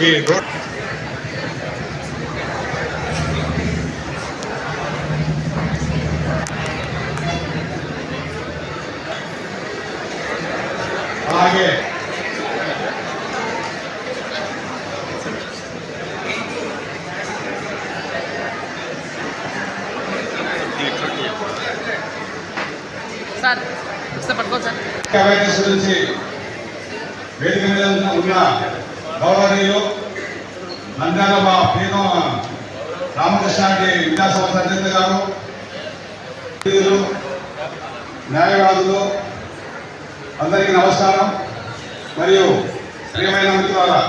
ఈ రోడ్ అలాగే సార్ వస్తే పట్టుకోండి సార్. వేదిక మీద ఉన్న గౌరవనీయులు నంద్యాల మా ప్రీతం రామకృష్ణారెడ్డి విద్యాసంస్థ అధ్యక్షులు గారు న్యాయవాదులు అందరికీ నమస్కారం. మరియు ప్రియమైన మిత్రులారా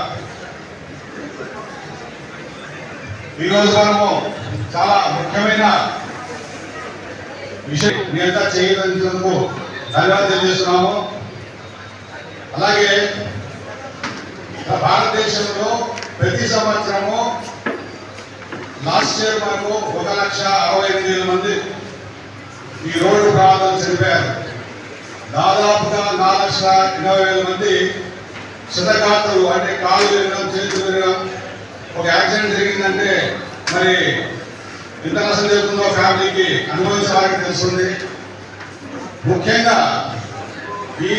ఈరోజు మనము చాలా ముఖ్యమైన విషయం నేత చేయనందుకు ధన్యవాదాలు తెలియజేస్తున్నాము. అలాగే భారతదేశంలో ప్రతి సంవత్సరము లాస్ట్ ఇయర్ మనకు ఒక లక్ష అరవై ఎనిమిది వేల మంది ఈ రోడ్డు ప్రమాదాలు చనిపోయారు దాదాపుగా నాలుగు లక్షల ఎనభై వేల మంది శతఘాతులు అంటే కాలు విరగడం చేతులు విరగడం ఒక యాక్సిడెంట్ జరిగిందంటే మరి ఎంత నష్టం జరుగుతుందో ఫ్యామిలీకి అనుభవించే తెలుస్తుంది. ముఖ్యంగా ఈ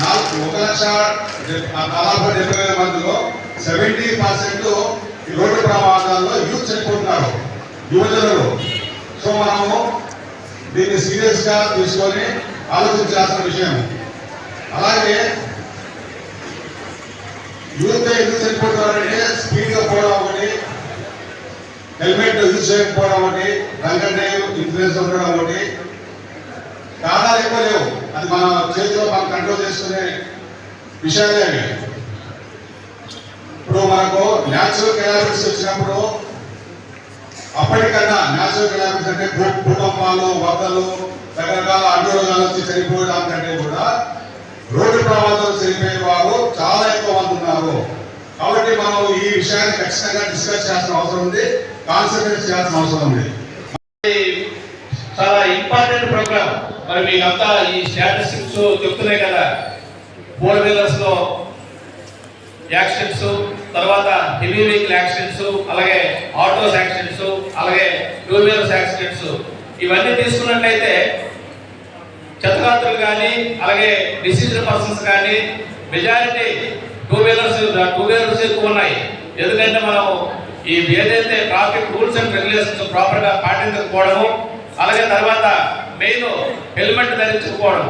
నాలుగు ఒక లక్ష డెబ్- దాదాపు డెబ్బై వేల మందిలో సెవెంటీ పర్సెంట్ ఈ రోడ్డు ప్రమాదాల్లో యూత్ చనిపోతున్నారు యువజనులు. సో మనము దీన్ని సీరియస్గా తీసుకొని ఆలోచించాల్సిన విషయం. అలాగే యూత్ ఎందుకు చనిపోతున్నారంటే స్పీడ్గా పోవడం ఒకటి హెల్మెట్ యూజ్ చేయకపోవడం ఒకటి రంగంటే ఇన్ఫ్లుయెన్స్ ఉండడం ఒకటి కారణాలు ఎక్కువ లేవు. అది మన చేతిలో మనం కంట్రోల్ చేసుకునే విషయాలే అవి. ఇప్పుడు మనకు న్యాచురల్ కెలామిటీస్ వచ్చినప్పుడు అప్పటికన్నా న్యాచురల్ కెలామిటీస్ అంటే భూ- భూకంపాలు వరదలు రకరకాల అడ్డోగాలు వచ్చి చనిపోవడం కంటే కూడా రోడ్డు ప్రమాదాలు చనిపోయే వారు చాలా ఎక్కువ మంది ఉన్నారు. కాబట్టి మనం ఈ విషయాన్ని ఖచ్చితంగా డిస్కస్ చేయాల్సిన అవసరం ఉంది కాన్సన్ట్రేట్ చేయాల్సిన అవసరం ఉంది. చాలా ఇంపార్టెంట్ ప్రోగ్రామ్ మరి మీకంతా ఈ స్టాటిస్టిక్స్ చెప్తున్నాయి కదా. ఫోర్ వీలర్స్లో యాక్సిడెంట్స్ తర్వాత హెవీ వెహికల్ యాక్సిడెంట్స్ అలాగే ఆటోస్ యాక్సిడెంట్స్ అలాగే టూ వీలర్స్ యాక్సిడెంట్స్ ఇవన్నీ తీసుకున్నట్లయితే చెత్తగాత్రులు కానీ అలాగే డిసీజ్డ్ పర్సన్స్ కానీ majority two wheelers two wheelers ఎక్కువ ఉన్నాయి. ఎందుకంటే మనం ఈ ఏదైతే ట్రాఫిక్ రూల్స్ అండ్ రెగ్యులేషన్స్ ప్రాపర్గా పాటించకపోవడము అలాగే తర్వాత మెయిన్ హెల్మెట్ ధరించకపోవడం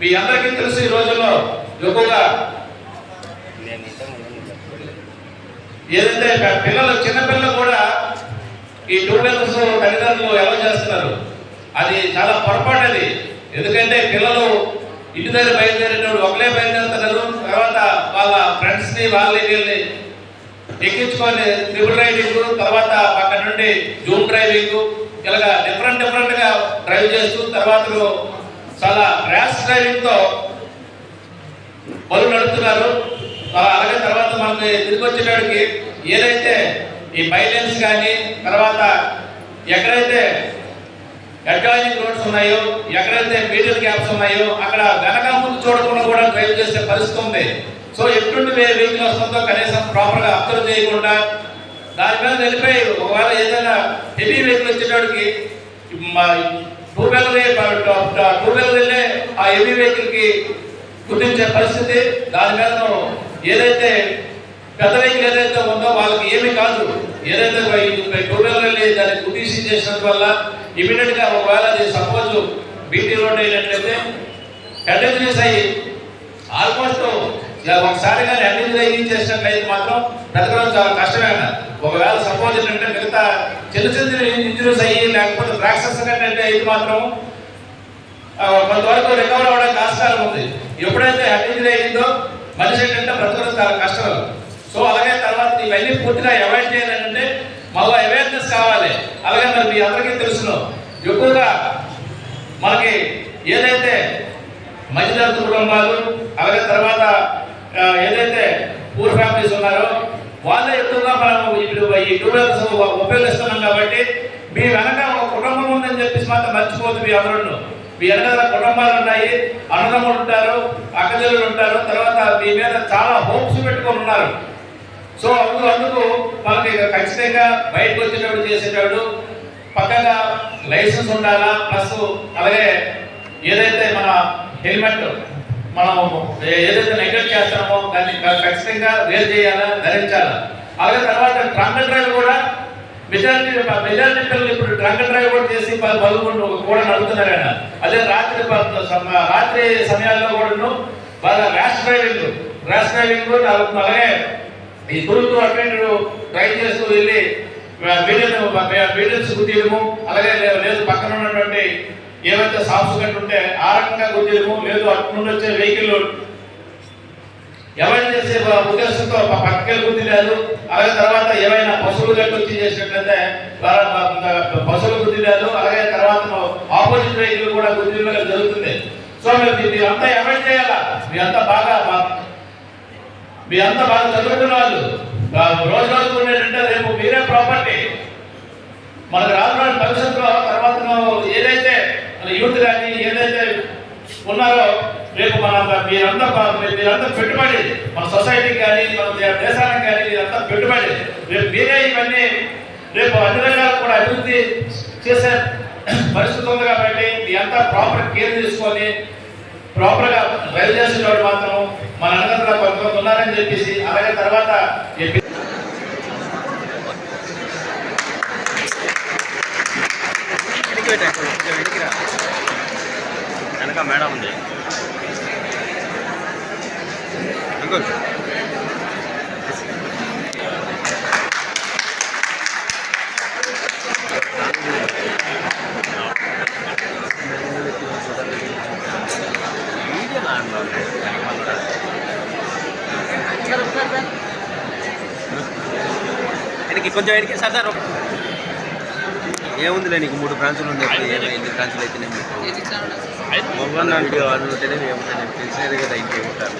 మీ అందరికీ తెలుసు ఈ రోజుల్లో ఎక్కువగా ఏదైతే పిల్లలు చిన్న పిల్లలు కూడా ఈ టూ వీలర్స్ తల్లిదండ్రులు ఎలా చేస్తున్నారు? అది చాలా పొరపాటు అది. ఎందుకంటే పిల్లలు ఇంటి దగ్గర బయలుదేరేటప్పుడు ఒకలే బయలుదేరుతున్నారు. తర్వాత వాళ్ళ ఫ్రెండ్స్ని వాళ్ళని వీళ్ళని ఎక్కించుకొని ట్రిపుల్ రైడింగ్ తర్వాత అక్కడ నుండి జూమ్ డ్రైవింగ్ ఇలాగా డిఫరెంట్ డిఫరెంట్గా డ్రైవ్ చేస్తూ తర్వాత చాలా ర్యాష్ డ్రైవింగ్తో బలు నడుపుతున్నారు. అలాగే తర్వాత మనకి తిరిగి వచ్చేటడికి ఏదైతే ఈ బైలెన్స్ కానీ తర్వాత ఎక్కడైతే అడ్వాయినింగ్ రోడ్స్ ఉన్నాయో ఎక్కడైతే మీడియల్ గ్యాప్స్ ఉన్నాయో అక్కడ వెనక ముందు చూడకుండా కూడా డ్రైవ్ చేసే పరిస్థితి ఉంది. సో ఎటువంటి వెహికల్ వస్తుందో కనీసం ప్రాపర్గా అబ్జర్వ్ చేయకుండా దాని మీద వెళ్ళిపోయి ఒకవేళ ఏదైనా హెవీ వెహికల్ వచ్చేటడికి టూ వీలర్ టూ వీలర్ వెళ్ళే ఆ హెవీ వెహికల్కి గుర్తించే పరిస్థితి దాని మీద ఏదైతే పెద్ద వెహికల్ ఏదైతే ఉందో వాళ్ళకి ఏమీ కాదు. ఏదైతే టూ వీలర్ వెళ్ళి దాన్ని గుర్తించి చేసినందు వల్ల ఇమీడియట్గా ఒకవేళ అది సపోజ్ బీటీ రోడ్ అయినట్లయితే హెడ్ ఇంజరీస్ అయ్యి ఆల్మోస్ట్ ఒకసారి కానీ అన్ని ఏం చేసినట్లయితే మాత్రం బ్రతకడం చాలా కష్టమే అన్న. ఒకవేళ సపోజ్ ఏంటంటే మిగతా చిన్న చిన్న ఇంజరీస్ అయ్యి లేకపోతే ఫ్రాక్చర్స్ కంటే ఇది మాత్రం కొంతవరకు రికవర్ అవ్వడానికి ఆస్కారం ఉంది. ఎప్పుడైతే హెడ్ ఇంజరీ అయ్యిందో మనిషి ఏంటంటే బ్రతకడం చాలా కష్టం సో అలాగే తర్వాత ఇవన్నీ పూర్తిగా అవాయిడ్ చేయాలంటే మళ్ళీ అవేర్నెస్ కావాలి. అలాగే మరి మీ అందరికీ తెలుసును. ఎక్కువగా మనకి ఏదైతే మధ్యతరగతి కుటుంబాలు అలాగే తర్వాత ఏదైతే పూర్ ఫ్యామిలీస్ ఉన్నారో వాళ్ళే ఎక్కువగా మనం ఇప్పుడు ఈ టూ వీలర్స్ ఉపయోగిస్తున్నాం కాబట్టి మీ వెనక ఒక కుటుంబం ఉందని చెప్పేసి మాత్రం మర్చిపోదు మీ అందరూ మీ వెనకాల కుటుంబాలు ఉన్నాయి అన్నదమ్ములు ఉంటారు అక్కజల్లులు ఉంటారు తర్వాత మీ మీద చాలా హోప్స్ పెట్టుకొని ఉన్నారు. సో అందుకు అందుకు మనకి ఖచ్చితంగా బయటకు వచ్చేటప్పుడు చేసేటప్పుడు పక్కగా లైసెన్స్ ఉండాలా? ప్లస్ అలాగే ఏదైతే మన హెల్మెట్ మనం ఏదైతే నెగ్లెక్ట్ చేస్తామో దాన్ని ఖచ్చితంగా వేరు చేయాలా ధరించాలా అలాగే తర్వాత ట్రంక్ డ్రైవ్ కూడా మెజారిటీ మెజారిటీ పిల్లలు ఇప్పుడు ట్రంక్ డ్రైవ్ కూడా చేసి పదకొండు కూడా నడుపుతున్నారు ఆయన. అదే రాత్రి రాత్రి సమయాల్లో కూడా బాగా ర్యాష్ డ్రైవింగ్ ర్యాష్ డ్రైవింగ్ అలాగే ఈ గురువుతో అటెండ్ డ్రైవ్ చేస్తూ వెళ్ళి మీడియం మీడియమ్స్ గుద్దీయడము అలాగే లేదు పక్కన ఉన్నటువంటి ఏవైతే సాఫ్స్ కట్టి ఉంటే ఆ రకంగా గుద్దీయడము లేదు అటు నుండి వచ్చే వెహికల్ ఎవరైనా చేసే ఉద్దేశంతో పక్కకి గుర్తి లేదు అలాగే తర్వాత ఏమైనా పశువులు గట్టి వచ్చి చేసినట్లయితే పశువులు గుర్తి లేదు అలాగే తర్వాత ఆపోజిట్ వెహికల్ కూడా గుద్ది జరుగుతుంది. సో మీరు మీరు అంతా అవాయిడ్ చేయాలా? మీ అంతా బాగా బా- మీ అంతా బాగా చదువుకున్న వాళ్ళు రోజు రోజుకు ఉండేటంటే రేపు మీరే ప్రాపర్టీ. మనకు రానున్న భవిష్యత్తులో తర్వాత ఏదైతే మన యూత్ కానీ ఏదైతే ఉన్నారో రేపు మన మీరంతా బా- మీరంతా పెట్టుబడి. మన సొసైటీకి కానీ మన దేశానికి కానీ మీరంతా పెట్టుబడి. రేపు మీరే ఇవన్నీ రేపు అన్ని రంగాలు కూడా అభివృద్ధి చేసే పరిస్థితి ఉంది కాబట్టి మీ అంతా ప్రాపర్ కేర్ తీసుకొని ప్రాపర్గా గా డ్రైవ్ మాత్రం మన అనగంలో కొంతమంది ఉన్నారని చెప్పేసి అలాగే తర్వాత వెనక మేడం ఉంది. సార్ వెనక్కి కొంచెం వెనక్కి సార్ సార్ ఏముందిలే నీకు మూడు బ్రాంచులు ఉన్నాయి. ఎన్ని బ్రాంచులు అయితే నేను ఏది ఇచ్చాను మొగన్ వీడియో వాళ్ళు ఉంటేనే ఏముంటాయి నాకు తెలిసినది కదా ఇంకేముంటారు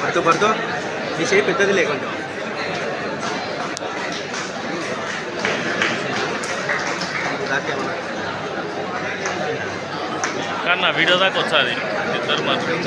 పడుతూ పడుతూ నీ షేప్ పెద్దది లేకుండా దాకేమన్నా కానీ నా వీడియో దాకా వచ్చాది ఇద్దరు మాత్రం.